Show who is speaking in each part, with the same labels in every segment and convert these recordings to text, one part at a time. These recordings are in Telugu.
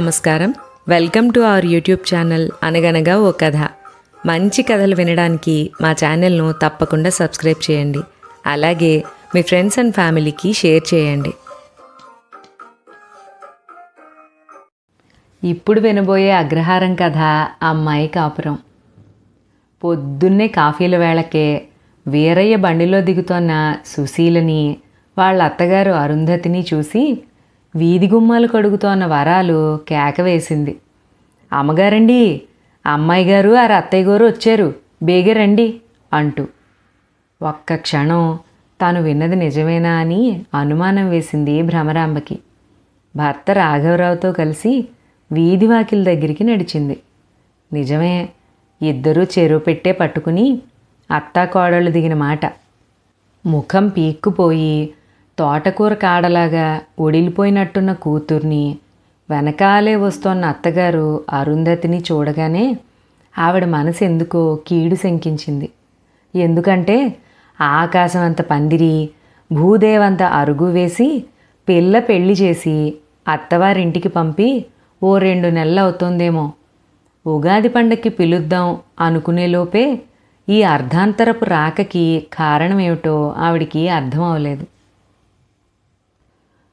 Speaker 1: నమస్కారం. Welcome to our YouTube channel అనగనగా ఓ కథ. మంచి కథలు వినడానికి మా ఛానల్ను తప్పకుండా సబ్స్క్రైబ్ చేయండి. అలాగే మీ ఫ్రెండ్స్ అండ్ ఫ్యామిలీకి షేర్ చేయండి. ఇప్పుడు వినబోయే అగ్రహారం కథ అమ్మాయి కాపురం. పొద్దున్నే కాఫీల వేళకే వీరయ్య బండిలో దిగుతోన్న సుశీలని వాళ్ళ అత్తగారు అరుంధతిని చూసి వీధి గుమ్మాలు కడుగుతోన్న వరాలు కేక వేసింది. అమ్మగారండి అమ్మాయి గారు ఆ అత్తయ్య గారు వచ్చారు. బేగరండి అంటూ. ఒక్క క్షణం తాను విన్నది నిజమేనా అని అనుమానం వేసింది భ్రమరాంబకి. భర్త రాఘవరావుతో కలిసి వీధి వాకిల దగ్గరికి నడిచింది. నిజమే ఇద్దరూ చెరువు పెట్టే పట్టుకుని అత్తా కోడళ్ళు దిగిన మాట. ముఖం పీక్కుపోయి తోటకూర కాడలాగా ఒడిలిపోయినట్టున్న కూతుర్ని వెనకాలే వస్తోన్న అత్తగారు అరుంధతిని చూడగానే ఆవిడ మనసు ఎందుకో కీడు శంకించింది. ఎందుకంటే ఆకాశం అంత పందిరి భూదేవంత అరుగు వేసి పిల్ల పెళ్ళి చేసి అత్తవారింటికి పంపి ఓ రెండు నెలలు అవుతోందేమో ఉగాది పండక్కి పిలుద్దాం అనుకునేలోపే ఈ అర్ధాంతరపు రాకకి కారణమేమిటో ఆవిడికి అర్థం అవలేదు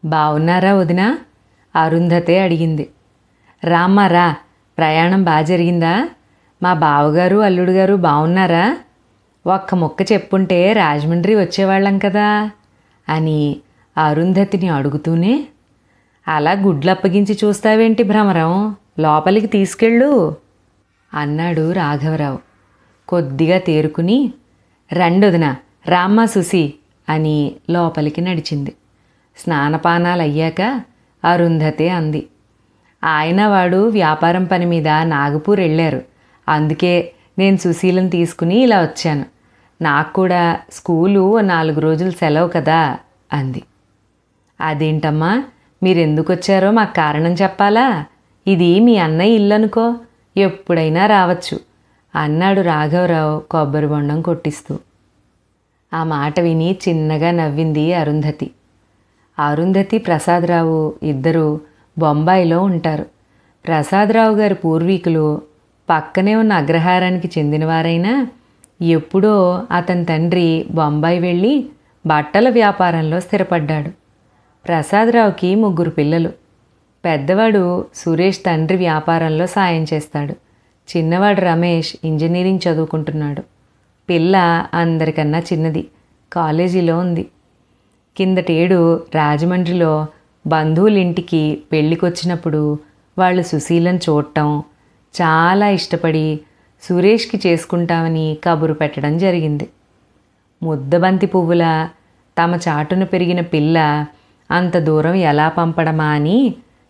Speaker 1: బాగున్నారా వదినా? అరుంధతే అడిగింది. రామ్మారా ప్రయాణం బాగా జరిగిందా? మా బావగారు అల్లుడు గారు బాగున్నారా ఒక్క ముక్క చెప్పుంటే రాజమండ్రి వచ్చేవాళ్ళం కదా? అని అరుంధతిని అడుగుతూనే అలా గుడ్లు అప్పగించి చూస్తావేంటి భ్రమరం? లోపలికి తీసుకెళ్ళు అన్నాడు రాఘవరావు. కొద్దిగా తేరుకుని రండొదిన రామ్మ సుసి అని లోపలికి నడిచింది. స్నానపానాలు అయ్యాక అరుంధతే అంది. ఆయన వాడు వ్యాపారం పని మీద నాగపూర్ వెళ్ళారు అందుకే నేను సుశీలను తీసుకుని ఇలా వచ్చాను. నాకు కూడా స్కూలు నాలుగు రోజులు సెలవు కదా అంది. అదేంటమ్మా మీరు ఎందుకు వచ్చారో మాకు కారణం చెప్పాలా? ఇది మీ అన్నయ్య ఇల్లు అనుకో ఎప్పుడైనా రావచ్చు అన్నాడు రాఘవరావు కొబ్బరి బొండం కొట్టిస్తూ. ఆ మాట విని చిన్నగా నవ్వింది అరుంధతి. అరుంధతి ప్రసాదరావు ఇద్దరు బొంబాయిలో ఉంటారు. ప్రసాదరావు గారి పూర్వీకులు పక్కనే ఉన్న అగ్రహారానికి చెందినవారైనా ఎప్పుడో అతని తండ్రి బొంబాయి వెళ్ళి బట్టల వ్యాపారంలో స్థిరపడ్డాడు. ప్రసాదరావుకి ముగ్గురు పిల్లలు. పెద్దవాడు సురేష్ తండ్రి వ్యాపారంలో సాయం చేస్తాడు. చిన్నవాడు రమేష్ ఇంజనీరింగ్ చదువుకుంటున్నాడు. పిల్ల అందరికన్నా చిన్నది. కాలేజీలో ఉంది. కిందటేడు రాజమండ్రిలో బంధువులింటికి పెళ్ళికొచ్చినప్పుడు వాళ్ళు సుశీలను చూడటం చాలా ఇష్టపడి సురేష్కి చేసుకుంటామని కబురు పెట్టడం జరిగింది. ముద్దబంతి పువ్వుల తమ చాటున పెరిగిన పిల్ల అంత దూరం ఎలా పంపడమా అని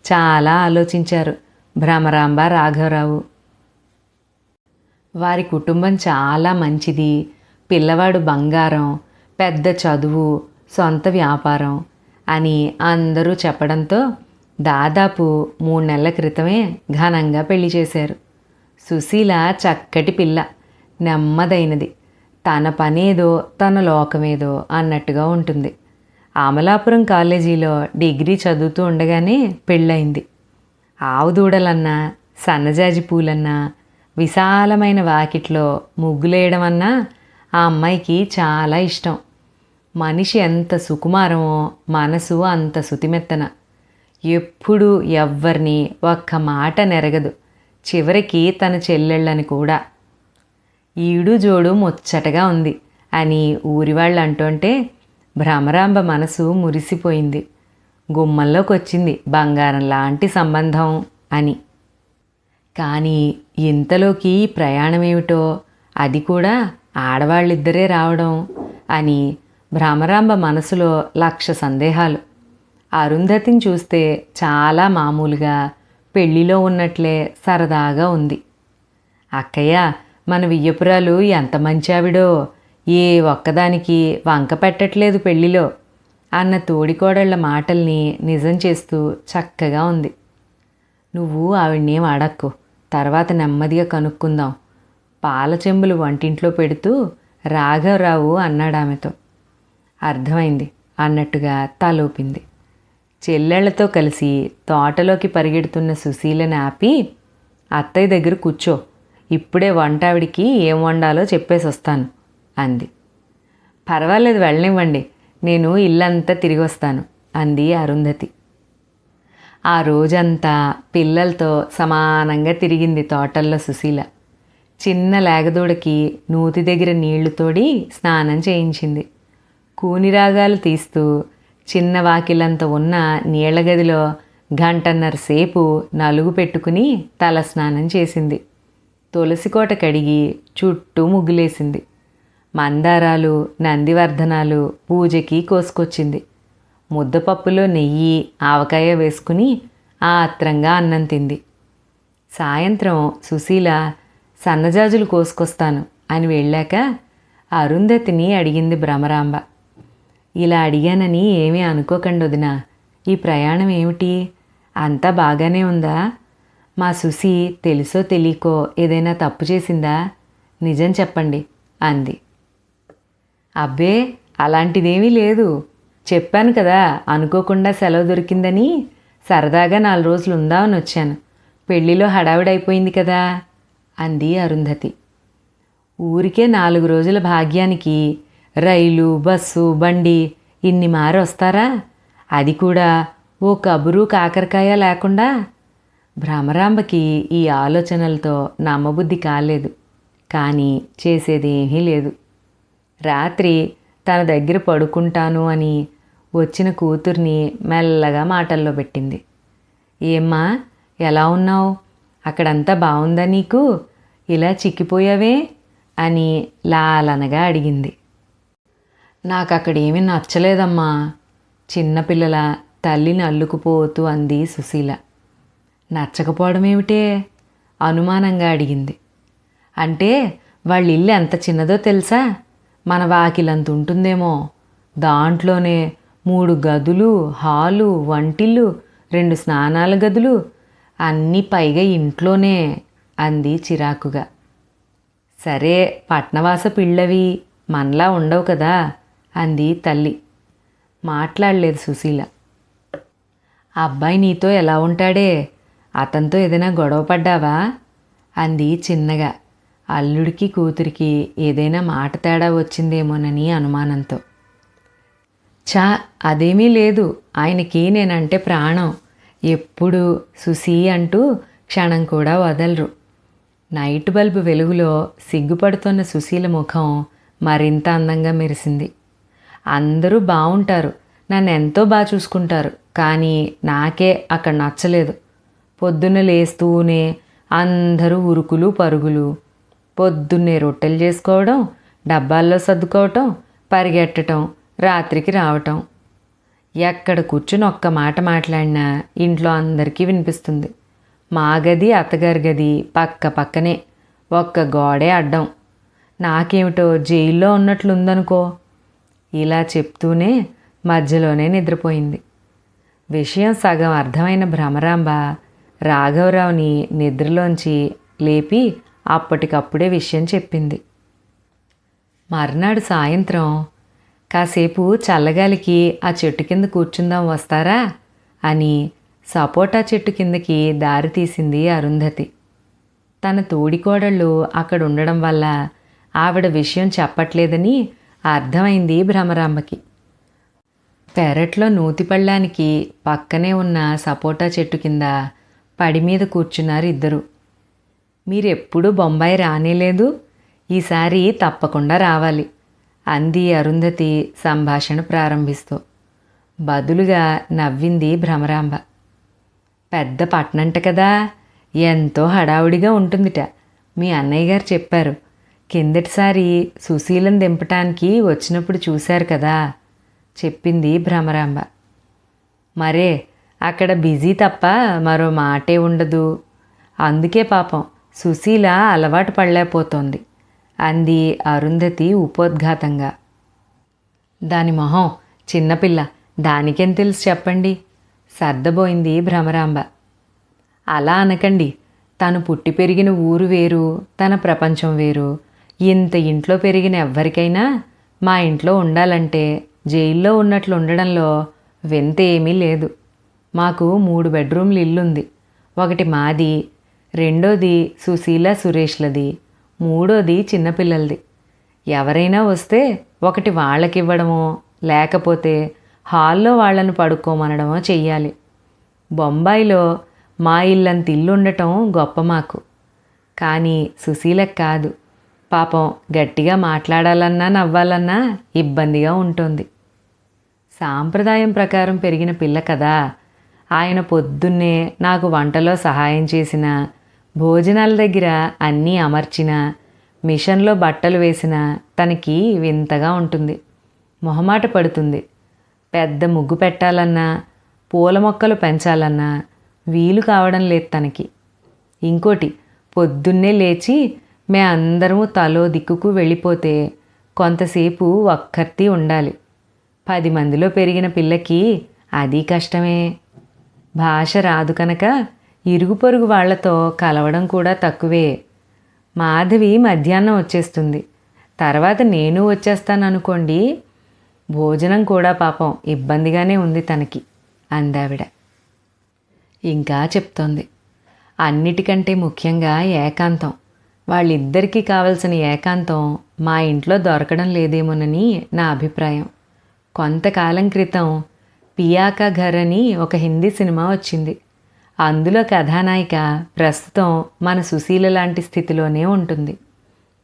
Speaker 1: చాలా ఆలోచించారు భ్రమరాంబ రాఘవరావు. వారి కుటుంబం చాలా మంచిది పిల్లవాడు బంగారం పెద్ద చదువు సొంత వ్యాపారం అని అందరూ చెప్పడంతో దాదాపు మూడు నెలల క్రితమే ఘనంగా పెళ్ళి చేశారు. సుశీల చక్కటి పిల్ల నెమ్మదైనది. తన పనేదో తన లోకమేదో అన్నట్టుగా ఉంటుంది. అమలాపురం కాలేజీలో డిగ్రీ చదువుతూ ఉండగానే పెళ్ళయింది. ఆవు దూడలన్నా సన్నజాజి పూలన్నా విశాలమైన వాకిట్లో ముగ్గులేయడం అన్నా ఆ అమ్మాయికి చాలా ఇష్టం. మనిషి ఎంత సుకుమారమో మనసు అంత సుతిమెత్తన. ఎప్పుడు ఎవ్వరిని ఒక్క మాట నెరగదు. చివరికి తన చెల్లెళ్ళని కూడా. ఈడు జోడు ముచ్చటగా ఉంది అని ఊరివాళ్ళు అంటుంటే భ్రమరాంబ మనసు మురిసిపోయింది. గుమ్మంలోకి వచ్చింది బంగారం లాంటి సంబంధం అని. కానీ ఇంతలోకి ప్రయాణమేమిటో అది కూడా ఆడవాళ్ళిద్దరే రావడం అని భ్రమరాంబ మనసులో లక్ష సందేహాలు. అరుంధతిని చూస్తే చాలా మామూలుగా పెళ్ళిలో ఉన్నట్లే సరదాగా ఉంది. అక్కయ్య మన వియ్యపురాలు ఎంత మంచి ఆవిడో ఏ ఒక్కదానికి వంక పెట్టట్లేదు పెళ్ళిలో అన్న తోడికోడళ్ళ మాటల్ని నిజం చేస్తూ చక్కగా ఉంది. నువ్వు ఆవిడ్నేం అడక్కు తర్వాత నెమ్మదిగా కనుక్కుందాం. పాల చెంబులు వంటింట్లో పెడుతూ రాఘవరావు అన్నాడు ఆమెతో అర్థమైంది అన్నట్టుగా తలూపింది. చెల్లెళ్ళతో కలిసి తోటలోకి పరిగెడుతున్న సుశీలని ఆపి అత్తయ్య దగ్గర కూర్చో ఇప్పుడే వంట ఆవిడికి ఏం వండాలో చెప్పేసి వస్తాను అంది. పర్వాలేదు వెళ్ళనివ్వండి నేను ఇల్లంతా తిరిగి వస్తాను అంది అరుంధతి. ఆ రోజంతా పిల్లలతో సమానంగా తిరిగింది తోటల్లో సుశీల. చిన్న లేగదూడకి నూతి దగ్గర నీళ్ళు తోడి స్నానం చేయించింది. కూనిరాగాలు తీస్తూ చిన్న వాకిలంత ఉన్న నీళ్ళగదిలో గంటన్నర సేపు నలుగు పెట్టుకుని తలస్నానం చేసింది. తులసికోట కడిగి చుట్టూ ముగ్గులేసింది. మందారాలు నందివర్ధనాలు పూజకి కోసుకొచ్చింది. ముద్దపప్పులో నెయ్యి ఆవకాయ వేసుకుని ఆత్రంగా అన్నం తింది. సాయంత్రం సుశీల సన్నజాజులు కోసుకొస్తాను అని వెళ్ళాక అరుంధతిని అడిగింది భ్రమరాంబ. ఇలా అడిగానని ఏమీ అనుకోకండి వదిన. ఈ ప్రయాణం ఏమిటి? అంతా బాగానే ఉందా? మా సుసి తెలుసో తెలియకో ఏదైనా తప్పు చేసిందా? నిజం చెప్పండి అంది. అబ్బే అలాంటిదేమీ లేదు. చెప్పాను కదా అనుకోకుండా సెలవు దొరికిందని సరదాగా నాలుగు రోజులు ఉందామని వచ్చాను. పెళ్ళిలో హడావిడైపోయింది కదా అంది అరుంధతి. ఊరికే నాలుగు రోజుల భాగ్యానికి రైలు బస్సు బండి ఇన్ని మారొస్తారా? అది కూడా ఓ కబురు కాకరకాయ లేకుండా? భ్రమరాంబకి ఈ ఆలోచనలతో నమ్మబుద్ధి కాలేదు. కానీ చేసేదేమీ లేదు. రాత్రి తన దగ్గర పడుకుంటాను అని వచ్చిన కూతుర్ని మెల్లగా మాటల్లో పెట్టింది. ఏమ్మా ఎలా ఉన్నావు? అక్కడంతా బాగుందా నీకు? ఇలా చిక్కిపోయావే? అని లాలనగా అడిగింది. నాకు అక్కడ ఏమీ నచ్చలేదమ్మా. చిన్నపిల్లల తల్లిని అల్లుకుపోతూ అంది సుశీల. నచ్చకపోవడం ఏమిటే? అనుమానంగా అడిగింది. అంటే వాళ్ళ ఇల్లు ఎంత చిన్నదో తెలుసా? మన వాకిలంత ఉంటుందేమో. దాంట్లోనే మూడు గదులు హాలు వంటిల్లు రెండు స్నానాల గదులు అన్నీ పైగా ఇంట్లోనే అంది చిరాకుగా. సరే పట్నవాస పిల్లవి మనలా ఉండవు కదా. అంది తల్లి. మాట్లాడలేదు సుశీల. ఆ అబ్బాయి నీతో ఎలా ఉంటాడే? అతనితో ఏదైనా గొడవ పడ్డావా? అంది చిన్నగా. అల్లుడికి కూతురికి ఏదైనా మాట తేడా వచ్చిందేమోనని అనుమానంతో. చా అదేమీ లేదు. ఆయనకి నేనంటే ప్రాణం. ఎప్పుడు సుసి అంటూ క్షణం కూడా వదలరు. నైట్ బల్బు వెలుగులో సిగ్గుపడుతున్న సుశీల ముఖం మరింత అందంగా మెరిసింది. అందరూ బాగుంటారు నన్ను ఎంతో బాగా చూసుకుంటారు. కానీ నాకే అక్కడ నచ్చలేదు. పొద్దున్న లేస్తూనే అందరూ ఉరుకులు పరుగులు. పొద్దున్నే రొట్టెలు చేసుకోవడం డబ్బాల్లో సర్దుకోవటం పరిగెట్టడం రాత్రికి రావటం. ఎక్కడ కూర్చుని ఒక్క మాట మాట్లాడినా ఇంట్లో అందరికీ వినిపిస్తుంది. మా గది అత్తగారి గది పక్క పక్కనే ఒక్క గోడే అడ్డం. నాకేమిటో జైల్లో ఉన్నట్లుందనుకో. ఇలా చెప్తూనే మధ్యలోనే నిద్రపోయింది. విషయం సగం అర్థమైన భ్రమరాంబ రాఘవరావుని నిద్రలోంచి లేపి అప్పటికప్పుడే విషయం చెప్పింది. మర్నాడు సాయంత్రం కాసేపు చల్లగాలికి ఆ చెట్టు కింద కూర్చుందాం వస్తారా? అని సపోటా చెట్టు కిందకి దారి తీసింది అరుంధతి. తన తోడికోడళ్ళు అక్కడ ఉండడం వల్ల ఆవిడ విషయం చెప్పట్లేదని అర్థమైంది భ్రమరాంబకి. పెరట్లో నూతిపళ్ళానికి పక్కనే ఉన్న సపోటా చెట్టు కింద పడి మీద కూర్చున్నారు ఇద్దరు. మీరెప్పుడు బొంబాయి రానేలేదు? ఈసారి తప్పకుండా రావాలి. అంది అరుంధతి సంభాషణ ప్రారంభిస్తూ. బదులుగా నవ్వింది భ్రమరాంబ. పెద్ద పట్నంట కదా ఎంతో హడావుడిగా ఉంటుందిట మీ అన్నయ్య గారు చెప్పారు. కిందటిసారి సుశీలం దింపటానికి వచ్చినప్పుడు చూశారు కదా చెప్పింది భ్రమరాంబ. మరే అక్కడ బిజీ తప్ప మరో మాటే ఉండదు. అందుకే పాపం సుశీల అలవాటు పడలేకపోతోంది అంది అరుంధతి ఉపోద్ఘాతంగా. దాని మొహం చిన్నపిల్ల దానికేం తెలుసు చెప్పండి సర్దబోయింది భ్రమరాంబ. అలా అనకండి తను పుట్టి పెరిగిన ఊరు వేరు తన ప్రపంచం వేరు ఇంత ఇంట్లో పెరిగిన ఎవ్వరికైనా మా ఇంట్లో ఉండాలంటే జైల్లో ఉన్నట్లు ఉండడంలో వింత ఏమీ లేదు. మాకు మూడు బెడ్రూమ్లు ఇల్లుంది. ఒకటి మాది రెండోది సుశీల సురేష్లది మూడోది చిన్నపిల్లలది. ఎవరైనా వస్తే ఒకటి వాళ్ళకివ్వడమో లేకపోతే హాల్లో వాళ్ళను పడుకోమనడమో చెయ్యాలి. బొంబాయిలో మా ఇల్లంత ఇల్లు ఉండటం గొప్ప మాకు. కానీ సుశీలకు కాదు. పాపం గట్టిగా మాట్లాడాలన్నా నవ్వాలన్నా ఇబ్బందిగా ఉంటుంది. సాంప్రదాయం ప్రకారం పెరిగిన పిల్ల కదా. ఆయన పొద్దున్నే నాకు వంటలో సహాయం చేసిన భోజనాల దగ్గర అన్నీ అమర్చిన మిషన్లో బట్టలు వేసిన తనకి వింతగా ఉంటుంది. మొహమాట పడుతుంది. పెద్ద ముగ్గు పెట్టాలన్నా పూల మొక్కలు పెంచాలన్నా వీలు కావడం లేదు తనకి. ఇంకోటి పొద్దున్నే లేచి మే అందరము తలో దిక్కుకు వెళ్ళిపోతే కొంతసేపు ఒక్కర్తి ఉండాలి. పది మందిలో పెరిగిన పిల్లకి అది కష్టమే. భాష రాదు కనుక ఇరుగు పొరుగు వాళ్ళతో కలవడం కూడా తక్కువే. మాధవి మధ్యాహ్నం వచ్చేస్తుంది. తర్వాత నేను వచ్చేస్తాను అనుకోండి భోజనం కూడా పాపం ఇబ్బందిగానే ఉంది తనకి అందావిడ. ఇంకా చెప్తోంది. అన్నిటికంటే ముఖ్యంగా ఏకాంతం. వాళ్ళిద్దరికీ కావలసిన ఏకాంతం మా ఇంట్లో దొరకడం లేదేమోనని నా అభిప్రాయం. కొంతకాలం క్రితం పియాకా ఘర్ అని ఒక హిందీ సినిమా వచ్చింది. అందులో కథానాయిక ప్రస్తుతం మన సుశీల లాంటి స్థితిలోనే ఉంటుంది.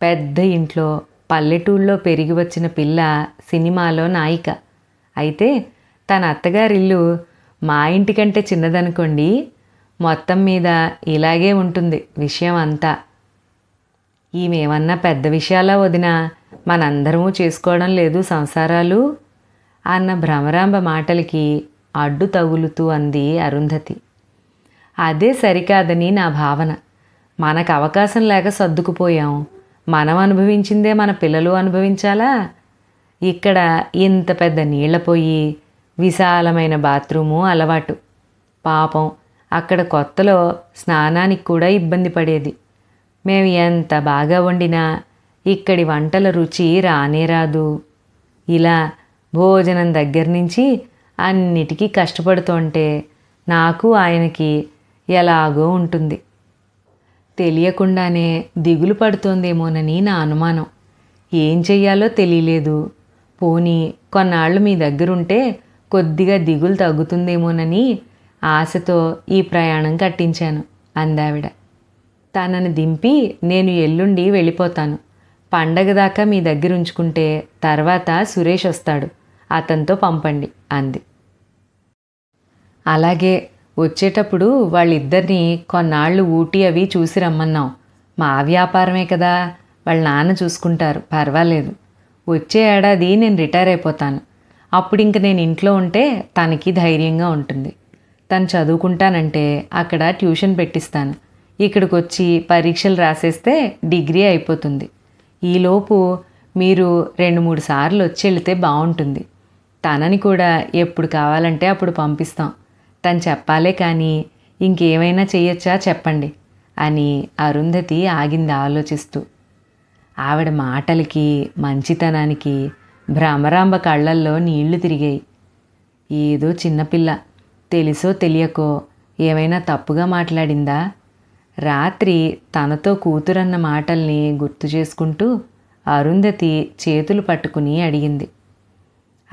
Speaker 1: పెద్ద ఇంట్లో పల్లెటూళ్ళలో పెరిగి వచ్చిన పిల్ల సినిమాలో నాయిక. అయితే తన అత్తగారిల్లు మా ఇంటికంటే చిన్నదనుకోండి మొత్తం మీద ఇలాగే ఉంటుంది విషయం అంతా ఈమెమన్నా పెద్ద విషయాలా వదినా? మనందరము చేసుకోవడం లేదు సంసారాలు? అన్న భ్రమరాంబ మాటలకి అడ్డు తగులుతూ అంది అరుంధతి. అదే సరికాదని నా భావన. మనకు అవకాశం లేక సర్దుకుపోయాం. మనం అనుభవించిందే మన పిల్లలు అనుభవించాలా? ఇక్కడ ఇంత పెద్ద నీళ్ళ పొయ్యి విశాలమైన బాత్రూము అలవాటు. పాపం అక్కడ కొత్తలో స్నానానికి కూడా ఇబ్బంది పడేది. మేము ఎంత బాగా వండినా ఇక్కడి వంటల రుచి రానే రాదు. ఇలా భోజనం దగ్గర నుంచి అన్నిటికీ కష్టపడుతుంటే నాకు ఆయనకి ఎలాగో ఉంటుంది. తెలియకుండానే దిగులు పడుతోందేమోనని నా అనుమానం. ఏం చెయ్యాలో తెలియలేదు. పోనీ కొన్నాళ్ళు మీ దగ్గరుంటే కొద్దిగా దిగులు తగ్గుతుందేమోనని ఆశతో ఈ ప్రయాణం కట్టించాను అందావిడ. తనని దింపి నేను ఎల్లుండి వెళ్ళిపోతాను. పండగ దాకా మీ దగ్గర ఉంచుకుంటే తర్వాత సురేష్ వస్తాడు. అతనితో పంపండి అంది. అలాగే వచ్చేటప్పుడు వాళ్ళిద్దరినీ కొన్నాళ్ళు ఊటీ అవి చూసి రమ్మన్నాం. మా వ్యాపారమే కదా వాళ్ళ నాన్న చూసుకుంటారు పర్వాలేదు. వచ్చే ఏడాది నేను రిటైర్ అయిపోతాను. అప్పుడు ఇంక నేను ఇంట్లో ఉంటే తనకి ధైర్యంగా ఉంటుంది. తను చదువుకుంటానంటే అక్కడ ట్యూషన్ పెట్టిస్తాను. ఇక్కడికి వచ్చి పరీక్షలు రాసేస్తే డిగ్రీ అయిపోతుంది. ఈలోపు మీరు రెండు మూడు సార్లు వచ్చి వెళితే బాగుంటుంది. తనని కూడా ఎప్పుడు కావాలంటే అప్పుడు పంపిస్తాం. తను చెప్పాలే కానీ ఇంకేమైనా చేయొచ్చా చెప్పండి అని అరుంధతి ఆగింది ఆలోచిస్తూ. ఆవిడ మాటలకి మంచితనానికి భ్రమరాంబ కళ్ళల్లో నీళ్ళు తిరిగాయి. ఏదో చిన్నపిల్ల తెలుసో తెలియకో ఏమైనా తప్పుగా మాట్లాడిందా? రాత్రి తనతో కూతురన్న మాటల్ని గుర్తు చేసుకుంటూ అరుంధతి చేతులు పట్టుకుని అడిగింది.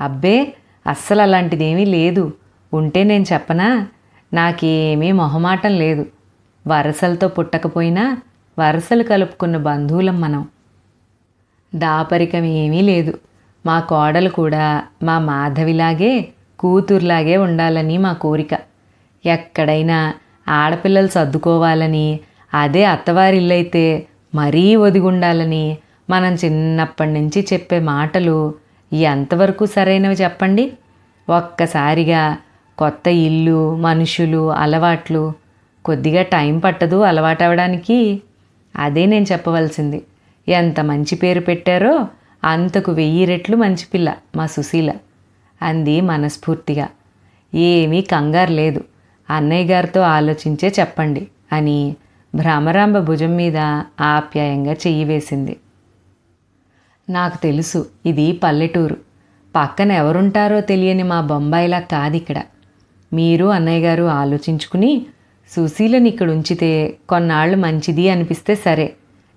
Speaker 1: అబ్బే అస్సలు అలాంటిదేమీ లేదు. ఉంటే నేను చెప్పనా? నాకేమీ మొహమాటం లేదు. వరసలతో పుట్టకపోయినా వరసలు కలుపుకున్న బంధువులం మనం. దాపరికం ఏమీ లేదు. మా కోడలు కూడా మా మాధవిలాగే కూతుర్లాగే ఉండాలని మా కోరిక. ఎక్కడైనా ఆడపిల్లలు సర్దుకోవాలని అదే అత్తవారిల్లైతే మరీ ఒదిగుండాలని మనం చిన్నప్పటి నుంచి చెప్పే మాటలు ఎంతవరకు సరైనవి చెప్పండి? ఒక్కసారిగా కొత్త ఇల్లు మనుషులు అలవాట్లు కొద్దిగా టైం పట్టదు అలవాటు అవడానికి అదే నేను చెప్పవలసింది. ఎంత మంచి పేరు పెట్టారో అంతకు వెయ్యి రెట్లు మంచి పిల్ల మా సుశీల. అంది మనస్ఫూర్తిగా. ఏమీ కంగారు లేదు. అన్నయ్య గారితో ఆలోచించే చెప్పండి అని భ్రమరాంబ భుజం మీద ఆప్యాయంగా చెయ్యి వేసింది. నాకు తెలుసు ఇది పల్లెటూరు. పక్కన ఎవరుంటారో తెలియని మా బొంబాయిలా కాదిక్కడ. మీరు అన్నయ్య గారు ఆలోచించుకుని సుశీలని ఇక్కడ ఉంచితే కొన్నాళ్ళు మంచిది అనిపిస్తే సరే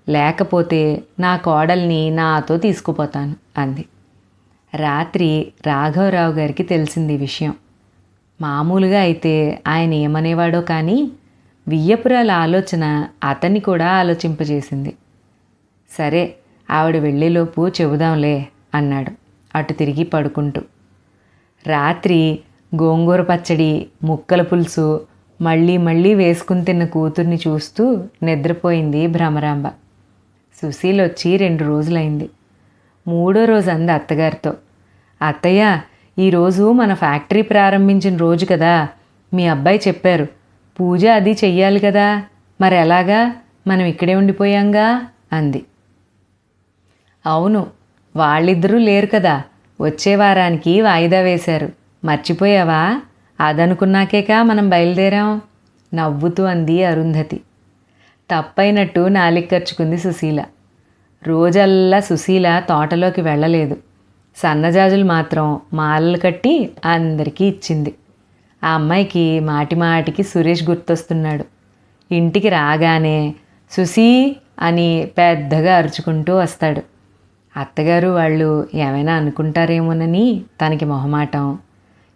Speaker 1: లేకపోతే నా కోడల్ని నాతో తీసుకుపోతాను అంది. రాత్రి రాఘవరావు గారికి తెలిసింది ఈ విషయం. మామూలుగా అయితే ఆయన ఏమనేవాడో కానీ వియ్యపురాల ఆలోచన అతన్ని కూడా ఆలోచింపజేసింది. సరే ఆవిడ వెళ్ళేలోపు చెబుదాంలే అన్నాడు అటు తిరిగి పడుకుంటూ. రాత్రి గోంగూర పచ్చడి ముక్కల పులుసు మళ్ళీ మళ్ళీ వేసుకుని తిన్న కూతుర్ని చూస్తూ నిద్రపోయింది భ్రమరాంబ. సుశీల్ వచ్చి రెండు రోజులైంది. మూడో రోజు అంది అత్తగారితో. అత్తయ్య ఈరోజు మన ఫ్యాక్టరీ ప్రారంభించిన రోజు కదా. మీ అబ్బాయి చెప్పారు పూజ అది చెయ్యాలి కదా. మరి ఎలాగా? మనం ఇక్కడే ఉండిపోయాంగా? అంది. అవును వాళ్ళిద్దరూ లేరు కదా. వచ్చే వారానికి వాయిదా వేశారు. మర్చిపోయావా? అదనుకున్నాకేకా మనం బయలుదేరాం? నవ్వుతూ అంది అరుంధతి. తప్పైనట్టు నాలిక్కర్చుకుంది సుశీల. రోజల్లా సుశీల తోటలోకి వెళ్ళలేదు. సన్నజాజులు మాత్రం మాలలు కట్టి అందరికీ ఇచ్చింది. ఆ అమ్మాయికి మాటి మాటికి సురేష్ గుర్తొస్తున్నాడు. ఇంటికి రాగానే సుశీ అని పెద్దగా అరుచుకుంటూ వస్తాడు. అత్తగారు వాళ్ళు ఏమైనా అనుకుంటారేమోనని తనకి మొహమాటం.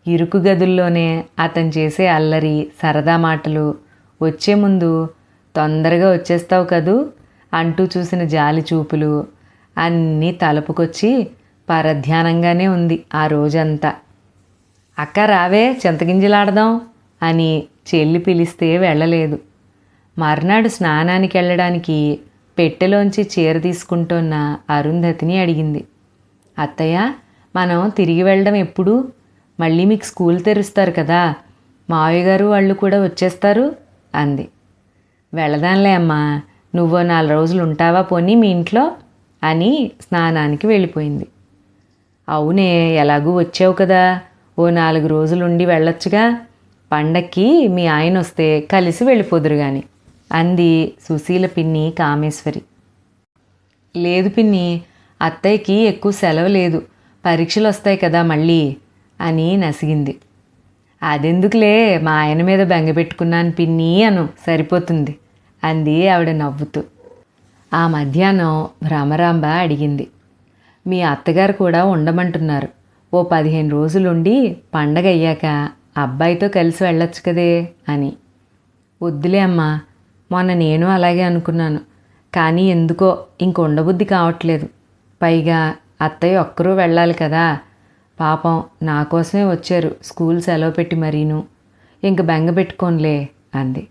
Speaker 1: ఇరుకు గదుల్లోనే అతను చేసే అల్లరి సరదా మాటలు వచ్చే ముందు తొందరగా వచ్చేస్తావు కదూ అంటూ చూసిన జాలి చూపులు అన్నీ తలుపుకొచ్చి పరధ్యానంగానే ఉంది ఆ రోజంతా. అక్క రావే చింతగింజలాడదాం అని చెల్లి పిలిస్తే వెళ్ళలేదు. మర్నాడు స్నానానికి వెళ్ళడానికి పెట్టెలోంచి చీర తీసుకుంటున్న అరుంధతిని అడిగింది. అత్తయ్య మనం తిరిగి వెళ్ళడం ఎప్పుడు? మళ్ళీ మీకు స్కూల్ తెరుస్తారు కదా మావయ్య గారు వాళ్ళు కూడా వచ్చేస్తారు అంది. వెళదాంలే అమ్మా నువ్వు నాలుగు రోజులు ఉంటావా పోనీ మీ ఇంట్లో అని స్నానానికి వెళ్ళిపోయింది. అవునే ఎలాగూ వచ్చావు కదా. ఓ నాలుగు రోజులు ఉండి వెళ్ళొచ్చుగా. పండక్కి మీ ఆయన వస్తే కలిసి వెళ్ళిపోదురు గాని. అంది సుశీల పిన్ని కామేశ్వరి. లేదు పిన్ని అత్తయ్యకి ఎక్కువ సెలవు లేదు. పరీక్షలు వస్తాయి కదా మళ్ళీ అని నసిగింది. అదెందుకులే మా ఆయన మీద బెంగ పెట్టుకున్నాను పిన్ని అను సరిపోతుంది అంది ఆవిడ నవ్వుతూ. ఆ మధ్యాహ్నం భ్రమరాంబ అడిగింది. మీ అత్తగారు కూడా ఉండమంటున్నారు. ఓ పదిహేను రోజులుండి పండగ అయ్యాక అబ్బాయితో కలిసి వెళ్ళొచ్చు కదే అని. వద్దులే అమ్మా మొన్న నేను అలాగే అనుకున్నాను. కానీ ఎందుకో ఇంక ఉండబుద్ధి కావట్లేదు. పైగా అత్తయ్య ఒక్కరూ వెళ్ళాలి కదా. పాపం నా కోసమే వచ్చారు స్కూల్ సెలవు పెట్టి మరీను. ఇంక బెంగ పెట్టుకోనులే అంది.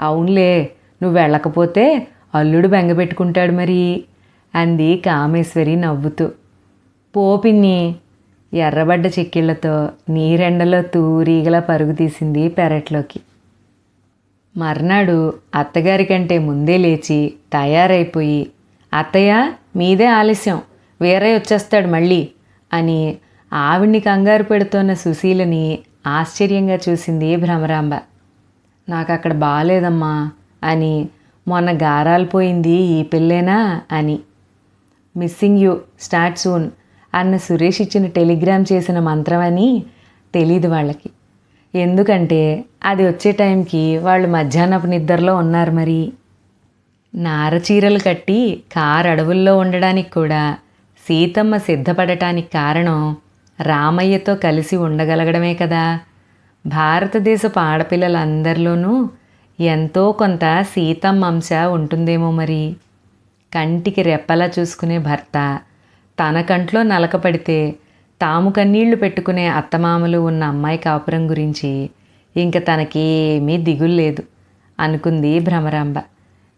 Speaker 1: అవునులే నువ్వు వెళ్ళకపోతే అల్లుడు బెంగ పెట్టుకుంటాడు మరి. అంది కామేశ్వరి నవ్వుతూ. పోపిన్ని ఎర్రబడ్డ చెక్కిళ్ళతో నీరెండలో తూరీగలా పరుగు తీసింది పెరట్లోకి. మర్నాడు అత్తగారి కంటే ముందే లేచి తయారైపోయి అత్తయ్య మీదే ఆలస్యం. వేరే వచ్చేస్తాడు మళ్ళీ అని ఆవిడ్ని కంగారు పెడుతోన్న సుశీలని ఆశ్చర్యంగా చూసింది భ్రమరాంబ. నాకు అక్కడ బాగాలేదమ్మా అని మొన్న గారాలు పోయింది ఈ పిల్లేనా అని. మిస్సింగ్ యూ స్టార్ట్ సూన్ అన్న సురేష్ ఇచ్చిన టెలిగ్రామ్ చేసిన మంత్రం అని తెలియదు వాళ్ళకి. ఎందుకంటే అది వచ్చే టైంకి వాళ్ళు మధ్యాహ్నపు నిద్రలో ఉన్నారు మరి. నార చీరలు కట్టి కారు అడవుల్లో ఉండడానికి కూడా సీతమ్మ సిద్ధపడటానికి కారణం రామయ్యతో కలిసి ఉండగలగడమే కదా. భారతదేశపు ఆడపిల్లలందరిలోనూ ఎంతో కొంత సీతమ్మ అంశ ఉంటుందేమో మరి. కంటికి రెప్పలా చూసుకునే భర్త. తన కంట్లో నలకపడితే తాము కన్నీళ్ళు పెట్టుకునే అత్తమామలు ఉన్న అమ్మాయి కాపురం గురించి ఇంక తనకేమీ దిగుల్లేదు అనుకుంది భ్రమరాంబ.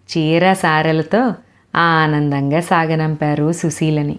Speaker 1: చీర సారెలతో ఆనందంగా సాగనంపారు సుశీలని.